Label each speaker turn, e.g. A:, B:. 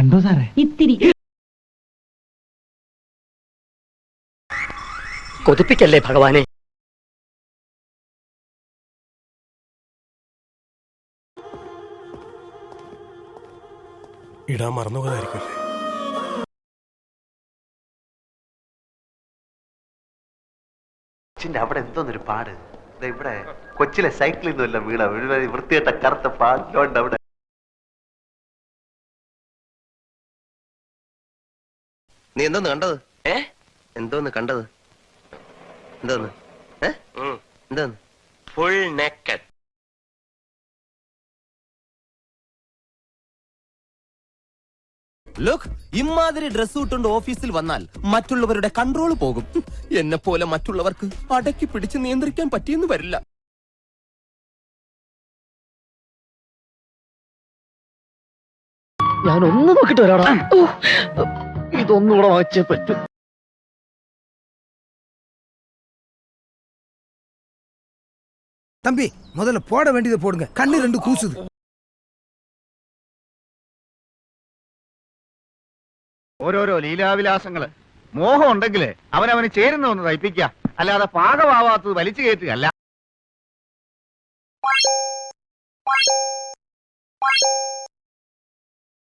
A: എന്തോ സാറേ?
B: ഇത്തിരി.
C: കൊതിപ്പിക്കല്ലേ ഭഗവാനെ?
D: ഇടാൻ മറന്നുപോയതായിരിക്കുമല്ലേ
E: കൊച്ചിന്റെ അവിടെ എന്തോന്നൊരു പാട്. ഇവിടെ കൊച്ചിലെ സൈക്കിളിൽ നിന്നുമല്ല വീണ. വൃത്തിയായിട്ട കറുത്ത പാടിലോണ്ട് അവിടെ.
F: നീ എന്തോന്ന് കണ്ടത്? ഏ? എന്തോന്ന് കണ്ടത്? എന്തോന്ന്? ഏ? എന്തോന്ന്? ഫുൾ നെക്കഡ്
G: ലുക്ക് ഇമാതിരി ഡ്രസ് ഇട്ടുകൊണ്ട് ഓഫീസിൽ വന്നാൽ മറ്റുള്ളവരുടെ കൺട്രോൾ പോകും. എന്നെ പോലെ മറ്റുള്ളവർക്ക് അടക്കി പിടിച്ച് നിയന്ത്രിക്കാൻ പറ്റിയെന്ന് വരില്ല.
C: ഞാൻ ഒന്ന് നോക്കിട്ട് വരാടാ. ഓ, ഇതൊന്നുകൂടെ വായിച്ചേ പറ്റൂ.
H: തമ്പി முதல்ல പോട വേണ്ടിയത് പോടുങ്ക. கண்ணு രണ്ട് கூசுது
I: ഓരോരോ ലീലാവിലാസങ്ങൾ. മോഹം ഉണ്ടെങ്കിലേ അവനവന് ചേരുന്ന ഒന്ന് തയ്പ്പിക്ക. അല്ലാതെ പാകമാവാത്തത് വലിച്ചു കയറ്റുകയല്ല.